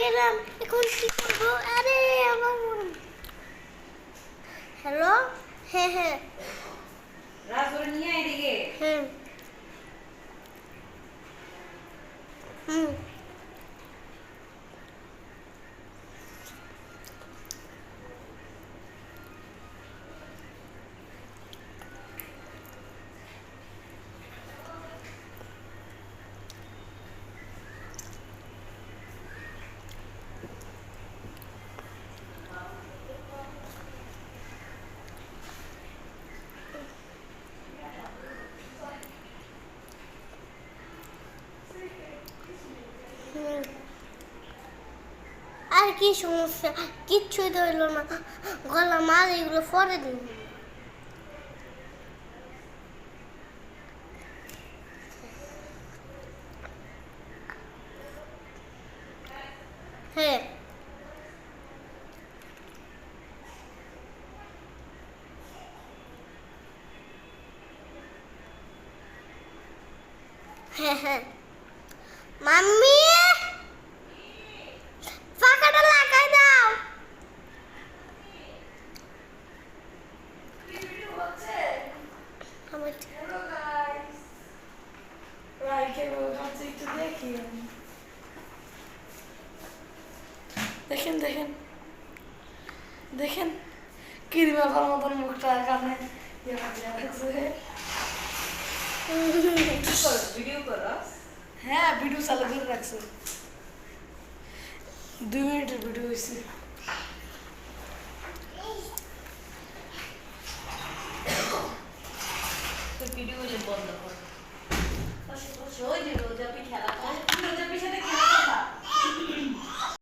এলাম এখন কি করব? আরে আমার হ্যালো হ্যাঁ হ্যাঁ। হুম হুম। আর কি সমস্যা? কিচ্ছুই হইল না। গলা মাল এগুলো পরে দিন। হ্যাঁ। হ্যাঁ হ্যাঁ। মাম্মি! দেখেন দেখেন। দেখেন, কিরিমা ভালো মতন মুখটা করো হ্যাঁ ভিডিও চালু করে রাখছে। দুই মিনিটের ভিডিও হয়েছে ভিডিও বন্ধ খেলা